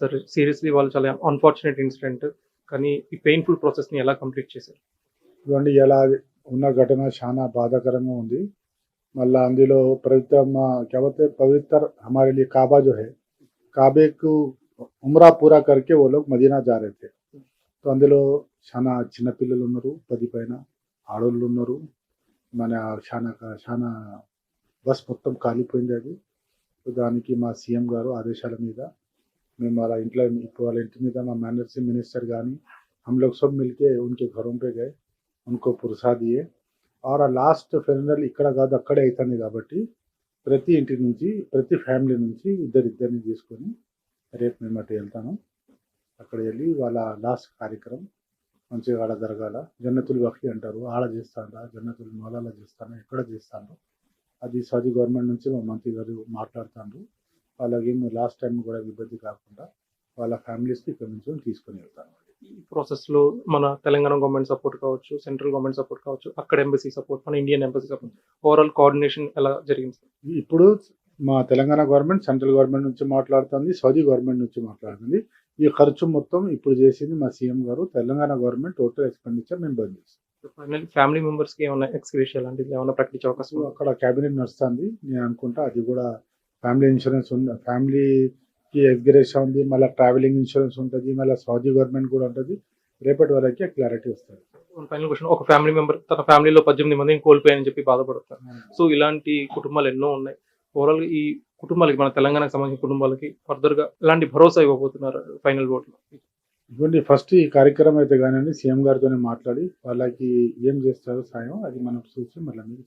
Sir seriously వాళ్ళు చాలా unfortunate incident కానీ ఈ పెయిన్ఫుల్ ప్రాసెస్ని ఎలా కంప్లీట్ చేశారు? చూడండి ఎలా ఉన్న ఘటన చాలా బాధాకరంగా ఉంది. మళ్ళీ అందులో పవిత్ర కాబట్టి పవిత్ర హమారీ కాబా జో హే కాబేకు ఉమ్రా పూరా కరికే వాళ్ళు మదీనా జారైతే సో అందులో చాలా చిన్నపిల్లలు ఉన్నారు పది పైన ఆడోళ్ళు ఉన్నారు. మన చాలా చాలా బస్ మొత్తం కాలిపోయింది అది. దానికి మా సీఎం గారు ఆదేశాల మీద మేము వాళ్ళ ఇంట్లో ఇప్పుడు వాళ్ళ ఇంటి మీద మా మేనేజర్ మినిస్టర్ కానీ हम लोग सब मिलके उनके घरों पे गए उनको పురుసా దియే ఆర్ ఆ లాస్ట్ ఫెనరల్ ఇక్కడ కాదు అక్కడే అవుతుంది కాబట్టి ప్రతి ఇంటి నుంచి ప్రతి ఫ్యామిలీ నుంచి ఇద్దరు ఇద్దరిని తీసుకొని రేపు మేము అటు వెళ్తాను అక్కడ వెళ్ళి వాళ్ళ లాస్ట్ కార్యక్రమం మంచిగా ఆడ జరగాల జన్నతులు బఫీ అంటారు ఆడ చేస్తాను జన్నతులు మొలాల చేస్తాను ఎక్కడ చేస్తాను అది సౌదీ గవర్నమెంట్ నుంచి మా మంత్రి గారు మాట్లాడుతాను వాళ్ళకి లాస్ట్ టైం కూడా ఇబ్బంది కాకుండా వాళ్ళ ఫ్యామిలీస్కి ఇక్కడ నుంచి తీసుకొని వెళ్తాను ఈ ప్రాసెస్లో మన తెలంగాణ గవర్నమెంట్ సపోర్ట్ కావచ్చు సెంట్రల్ గవర్నమెంట్ సపోర్ట్ కావచ్చు అక్కడ ఎంబసీ సపోర్ట్ మన Indian embassy support overall coordination ఎలా జరిగింది ఇప్పుడు మా తెలంగాణ గవర్నమెంట్ సెంట్రల్ గవర్నమెంట్ నుంచి మాట్లాడుతుంది సౌదీ గవర్నమెంట్ నుంచి మాట్లాడుతుంది. ఈ ఖర్చు మొత్తం ఇప్పుడు చేసింది మా సీఎం గారు తెలంగాణ గవర్నమెంట్ టోటల్ ఎక్స్పెండిచర్ మేము బంద్ చేస్తాం. ఫ్యామిలీ మెంబర్స్కి ఏమైనా ఎక్స్క్రిషియల్ లాంటిది ఏమైనా ప్రకటించే అవకాశం? అక్కడ క్యాబినెట్ నడుస్తుంది నేను అనుకుంటా అది కూడా ఫ్యామిలీ ఇన్సూరెన్స్ ఉంది ఫ్యామిలీకి ఎగ్రేషా ఉంది మళ్ళీ ట్రావెలింగ్ ఇన్సూరెన్స్ ఉంటుంది మళ్ళీ సౌదీ గవర్నమెంట్ కూడా ఉంటుంది. రేపటి వరకు క్లారిటీ వస్తుంది. ఫైనల్ క్వశ్చన్ ఒక ఫ్యామిలీ మెంబర్ తన ఫ్యామిలీలో పద్దెనిమిది మందిని కోల్పోయాయని చెప్పి బాధపడతారు. సో ఇలాంటి కుటుంబాలు ఎన్నో ఉన్నాయి. ఓవరాల్ ఈ కుటుంబాలకి మన తెలంగాణకు సంబంధించిన కుటుంబాలకి ఫర్దర్గా ఎలాంటి భరోసా ఇవ్వబోతున్నారు ఫైనల్ ఓట్లో? ఇవ్వండి ఫస్ట్ ఈ కార్యక్రమం అయితే కానీ సీఎం గారితోనే మాట్లాడి వాళ్ళకి ఏం చేస్తారో సాయం అది మనం చూసి మళ్ళీ మీకు